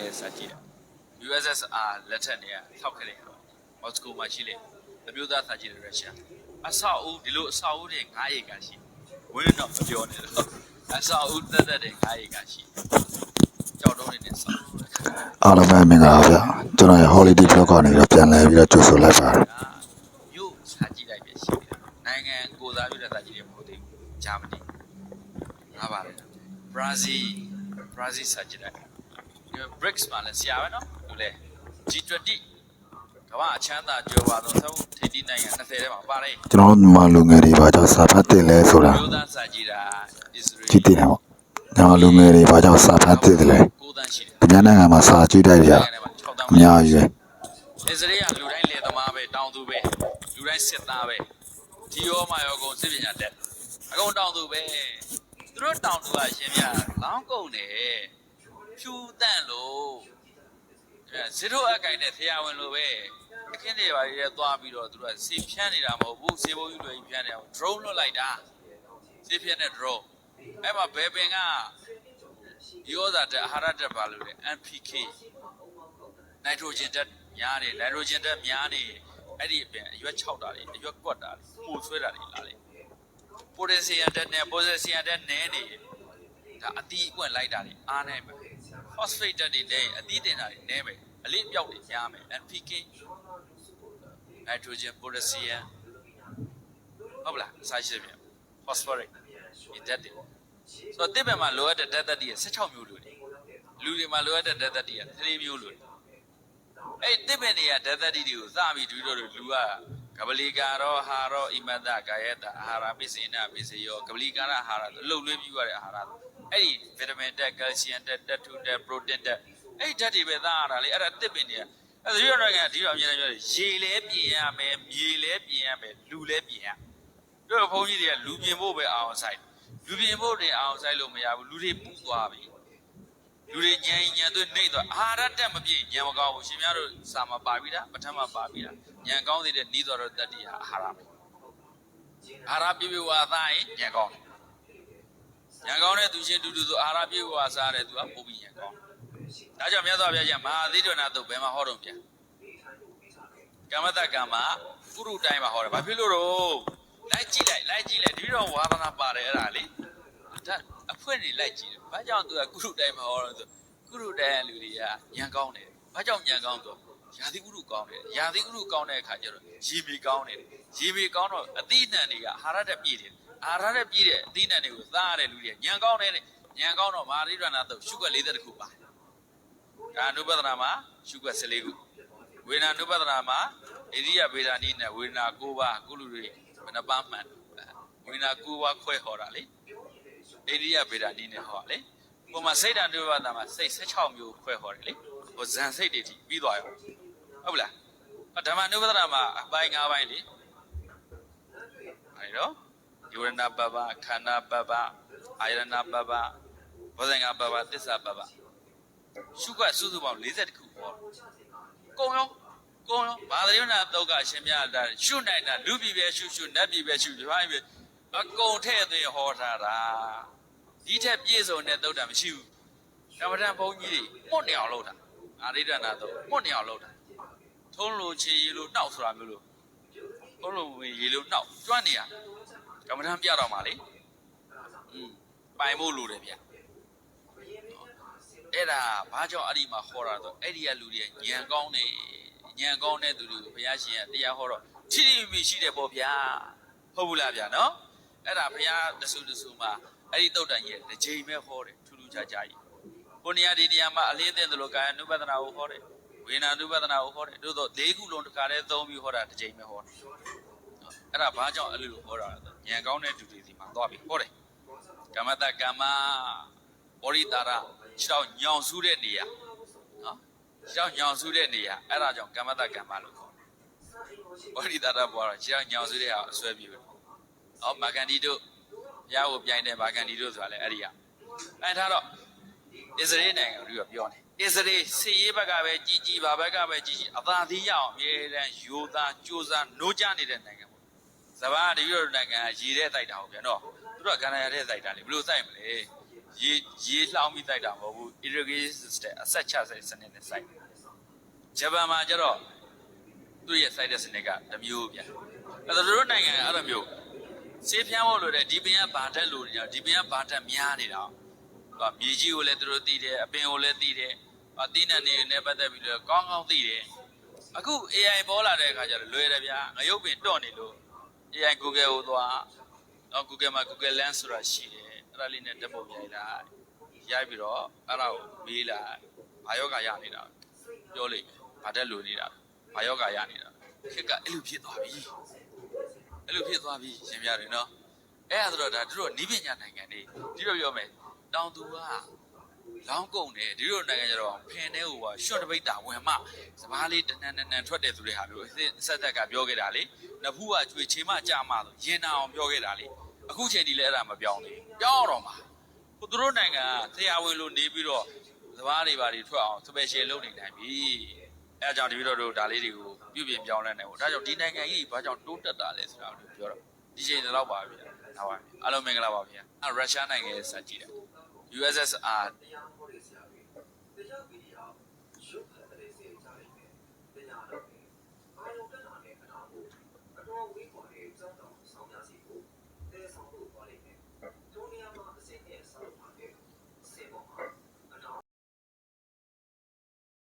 စာကြည့်တာ USSR လက်ထက်နေရထောက်ခဲ့တယ်မော်စကိုမှာရှိလေအမျိုးသားစာကြည့်တဲ့ရုရှားအဆောက်အဦဒီလိုအဆောက်အဦတွေ9ရေကရှိဝင်းတော့မပြောနဲ့တော့အဆောက်အဦတက်တက်တွေ9ရေကရှိကြောက်တုံးနေနဲ့ဆောက်အားလုံးပဲမင်္ဂလာပါဗျာကျွန်တော်ရဲ့ holiday vlog ကနေပြီးတော့ပြန်လဲပြီးတော့ကြိုဆိုလိုက်ပါတယ်ကမြို့စာကြည့်လိုက်ပဲရှိတယ်နိုင်ငံကိုစားပြုတဲ့စာကြည့်တွေမဟုတ်သေးဘူးဂျာမနီငါပါလေဘရာဇီးဘရာဇီးစာကြည့်လိုက်ဒီ BRICS မှာလည်းဆရာပဲနော်သူလဲ G20 ကမ္ဘာအချမ်းသာကြွယ်ဝသောသုံးထိပ်သီးနိုင်ငံ20ထဲမှာပါတယ်ကျွန်တော်တို့မြန်မာလူငယ်တွေဘာကြောင့်စာဖတ်တင်လဲဆိုတာမြို့သားစာကြည့်တာ Israel ကြည့်တင်တယ်ပေါ့မြန်မာလူငယ်တွေဘာကြောင့်စာဖတ်တင်တယ်လဲကိုတန်းရှိတယ်ဒီမြန်မာနိုင်ငံမှာစာကြည့်တိုက်တွေကအများကြီးပဲအစ္စရေးကလူတိုင်းလေသမားပဲတောင်သူပဲလူတိုင်းစစ်သားပဲဒီရောမရောကုန်စစ်ပညာတက်အကုန်တောင်သူပဲသူတို့တောင်သူကရှင်ပြလောင်းကုန်တယ် ဖြူတန့်လို့အဲဇီရိုအကိုင်နဲ့ဖျားဝင်လို့ပဲအခင်းတွေပါတွေသွားပြီးတော့သူတို့ကစီဖြန်းနေတာမဟုတ်ဘူးစေဘုံယူတွေဖြန်းနေတာ drone လွတ်လိုက်တာစီဖြန်းတဲ့ drone အဲ့မှာဘယ်ပင်ကရောသာတက်အာဟာရတက်ပါလို့လေ NPK နိုက်ထရိုဂျင်ဓာတ်များတယ်နိုက်ထရိုဂျင်ဓာတ်များနေအဲ့ဒီအပြင်အရွက်6တာတွေအရွက်ကွက်တာတွေပိုဆွဲတာတွေလာလေပိုတက်ဆီယမ်ဓာတ်နဲ့ပိုတက်ဆီယမ်ဓာတ်နည်းနေဒါအတီးအကွက်လိုက်တာတွေအားနေမယ် ဖော့စဖိတ်ဓာတ်တွေလည်းအတီးတင်တာတွေနည်းမယ်အလေးပြောက်တွေများမယ် NPK နိုက်ထရိုဂျင်ပိုတက်ဆီယမ်ဟုတ်ပလားအစားရှိတယ် phosphoric ဒီဓာတ်တွေဆိုတော့တစ်ပံမှာလိုအပ်တဲ့ဓာတ်တွေ16မျိုးလိုတယ်လူတွေမှာလိုအပ်တဲ့ဓာတ်တွေက3မျိုးလိုတယ်အဲ့တစ်ပင်တွေကဓာတ်သတ္တိတွေကိုစပြီးဒီလိုလူကကပလီကာရောဟာရောဣမတကာယတအာဟာရပစ္စေနပစ္စယောကပလီကာရအာဟာရအလုတ်လွေးပြီးရတဲ့အာဟာရ အဲ့ဒီဗီတာမင်တက်ကယ်လ်ဆီယမ်တက်တက်ထူတက်ပရိုတင်းတက်အဲ့ဒီဓာတ်တွေပဲသားရတာလေအဲ့ဒါတစ်ပင်တွေကအဲ့ဒါရွရောကဒီတော့အမြဲတမ်းပြောတယ်ရေလဲပြင်ရမယ်မြေလဲပြင်ရမယ်လူလဲပြင်ရတို့ဘုန်းကြီးတွေကလူပြင်ဖို့ပဲအောင်ဆိုင်လူပြင်ဖို့တွေအောင်ဆိုင်လို့မရဘူးလူတွေပူသွားပြီလူတွေညံညံသွေးနှိမ့်သွားအာဟာရတက်မပြည့်ညံမကောင်းဘူးရှင်များတို့စာမပါပြီးတာပထမပါပြီးတာညံကောင်းသေးတဲ့နီးတော်တော်တတ္တိဟာအာဟာရပဲအာဟာရပြည့်ပြည့်ဝါသားရင်ညံကောင်းတယ် ညံကောင်းတဲ့သူချင်းတူတူဆိုအာဟာရပြည့်ဝါစားတဲ့သူကပို့ပြီးညံကောင်းဒါကြောင့်မြတ်စွာဘုရားကမဟာသီတနာတုတ်ဘယ်မှာဟောတော့ပြန်ကမ္မတကမ္မကုရုတိုင်းမှာဟောတယ်ဘာဖြစ်လို့တော့လိုက်ကြည့်လိုက်လိုက်ကြည့်လိုက်ဒီတော့ဝါသနာပါတယ်အဲ့ဒါလေဒါအဖွင့်နေလိုက်ကြည့်တယ်။ဘာကြောင့်သူကကုရုတိုင်းမှာဟောတော့ဆိုကုရုတိုင်းလူတွေကညံကောင်းတယ်။ဘာကြောင့်ညံကောင်းဆိုရာသီဥတုကောင်းတယ်။ရာသီဥတုကောင်းတဲ့အခါကျတော့ရေမီကောင်းတယ်။ရေမီကောင်းတော့အသီးအနှံတွေကအာဟာရတက်ပြည့်တယ်။ အာဟာရတက်ပြည့်တဲ့အသီးအနှံတွေကိုသားရတဲ့လူတွေကညံကောင်းတယ်တဲ့။ညံကောင်းတော့မာရိရဏတော့ရှုွက်40ခုပါ။ဒါအနုပဒနာမှာရှုွက်14ခု။ဝေဒနာအနုပဒနာမှာဣရိယဗေဒာနိနဲ့ဝေဒနာ9ပါးကုလူတွေဘယ်နှပါးမှန်ဝေဒနာ9ပါးခွဲဟောတာလေ။အိန္ဒိယဗေဒာနီးနဲ့ဟောလေ။ပုံမှာစိတ်ဓာတ်တွေဘာသာမှာစိတ်16မျိုးခွဲဟောတယ်လေ။ဟိုဇန်စိတ်တွေထိပြီးသွားရော။ဟုတ်လား။ဓမ္မနုပဒနာမှာအပိုင်း၅ပိုင်းလေ။အဲဒီတော့ ယောရဏပပခန္ဓာပပအာယရဏပပဘောဇင်္ဂပပသစ္စာပပရှုခွက်စုစုပေါင်း40ခုဟော။ကုံရောကုံရောဘာသာယနာတုတ်ကအရှင်မြတ်တာရှုနိုင်တာလူပြည်ပဲရှုရှုနတ်ပြည်ပဲရှုဒီပိုင်းပဲအကုန်ထဲ့သွင်းဟောထားတာဒီထက်ပြည့်စုံတဲ့တုတ်တာမရှိဘူးကမ္မထံဘုန်းကြီးတွေမှုတ်နေအောင်လုပ်တာအာရိဒနာတော့မှုတ်နေအောင်လုပ်တာထုံးလိုချေရီလိုနှောက်ဆိုတာမျိုးလို့ထုံးလိုဝင်ရီလိုနှောက်ကျွမ်းနေရ ကမ္မထံပြတော့မှာလေอืมပိုင်ဖို့လိုတယ်ဗျအဲ့ဒါဘာကြောင့်အဲ့ဒီမှာဟောတာတော့အဲ့ဒီကလူတွေညံကောင်းနေညံကောင်းတဲ့သူတွေကိုဘုရားရှင်ကတရားဟောတော့ထိထိမိရှိတယ်ပေါ့ဗျာဟုတ်ဘူးလားဗျာနော်အဲ့ဒါဘုရားတဆူတဆူမှာအဲ့ဒီတုတ်တန်ကြီးတစ်ချိန်ပဲဟောတယ်ထူးထူးခြားခြားကြီးကိုနေရာဒီနေရာမှာအလင်းသိတယ်လို့ကာယ ानु ပဒနာကိုဟောတယ်ဝေနာ ानु ပဒနာကိုဟောတယ်တို့တော့၄ခုလုံးတစ်ခါတည်းသုံးပြီးဟောတာတစ်ချိန်ပဲဟောတယ်အဲ့ဒါဘာကြောင့်အဲ့လိုဟောတာလဲ ဲ ညံကောင်းတဲ့သူတွေစီမှာသွားပြီးဟောတယ်ကမ္မတကမ္မပောရိတာရခြေတော့ညောင်ဆူးတဲ့နေရာနော်ခြေတော့ညောင်ဆူးတဲ့နေရာအဲ့ဒါကြောင့်ကမ္မတကမ္မလို့ခေါ်တယ်ပောရိတာရဘောတော့ခြေတော့ညောင်ဆူးတဲ့ဟာအစွဲပြီးတယ်ဟောမာကန်ဒီတို့ဘုရားကိုပြိုင်တဲ့မာကန်ဒီတို့ဆိုတာလည်းအဲ့ဒီကအဲ့ထားတော့အစ္စရေးနိုင်ငံကိုပြောနေအစ္စရေးစီရေးဘက်ကပဲကြီးကြီးပါဘက်ကပဲကြီးကြီးအသာသီးရအောင်အမြဲတမ်းယူသားကြိုးစားနိုးကြနေတဲ့နိုင်ငံပေါ့ စဘာတရွတ်နိုင်ငံကရေတဲ့တိုက်တာဟုတ်ပြန်တော့သူတို့ကကန္နာရတဲ့တိုက်တာလေဘယ်လိုစိုက်မလဲရေရေလှောင်းပြီးတိုက်တာမဟုတ်ဘူး irrigation system အဆက်ချတဲ့စနစ်နဲ့စိုက်ဂျပန်မှာကျတော့သူ့ရဲ့စိုက်တဲ့စနစ်ကတစ်မျိုးဗျအဲ့တော့တို့နိုင်ငံကအဲ့လိုမျိုးစေးဖြန်းဖို့လို့တဲ့ဒီပင်ကဘာတက်လို့နေတာဒီပင်ကဘာတက်များနေတာဟောမြေကြီးကိုလည်းသူတို့သိတယ်အပင်ကိုလည်းသိတယ်အသီးနှံတွေနဲ့ပတ်သက်ပြီးတော့ကောင်းကောင်းသိတယ်အခု AI ပေါ်လာတဲ့အခါကျတော့လွယ်တယ်ဗျာငရုတ်ပင်တော့နေလို့ AI Google ကိုသွားတော့ Google မှာ Google Lens ဆိုတာရှိတယ်အဲ့ဒါလေးနဲ့တက်ပုံရိုက်လိုက်ရိုက်ပြီးတော့အဲ့ဒါကိုမေးလိုက်ဘာယောဂရနေတာပြောလိမ့်မယ်ဘာတက်လို့နေတာဘာယောဂရနေတာခက်ကအဲ့လိုဖြစ်သွားပြီအဲ့လိုဖြစ်သွားပြီရှင်ပြတယ်နော်အဲ့ဒါဆိုတော့ဒါတို့နီးပညာနိုင်ငံတွေဒီလိုပြောမယ်တောင်သူက လောင်းကုန်တယ်ဒီလိုနိုင်ငံကျတော့ဖင်တဲ့ဟိုကရှွတ်တပိတ်တာဝင်မှစပားလေးတနန်တနန်ထွက်တယ်ဆိုတဲ့ဟာမျိုးအစ်ဆက်သက်ကပြောခဲ့တာလေနဖူးကကျွေချေမကြမှဆိုရင်နာအောင်ပြောခဲ့တာလေအခုချိန်ဒီလဲအဲ့ဒါမပြောင်းသေးဘူးပြောင်းတော့မှာဟိုသူတို့နိုင်ငံကဆရာဝန်လို့နေပြီးတော့စပားတွေပါတွေထွက်အောင် special လုပ်နေနိုင်ပြီအဲအကြောင်းဒီပြီးတော့တို့ဒါလေးတွေကိုပြုပြင်ပြောင်းလဲနိုင်ဖို့ဒါကြောင့်ဒီနိုင်ငံကြီးဘာကြောင့်တိုးတက်တာလဲဆိုတာကိုပြောတော့ဒီချိန်တော့ပါဗျာဒါပါအားလုံးမင်္ဂလာပါဗျာအဲရုရှားနိုင်ငံရဲ့စကြည့်တယ် USSR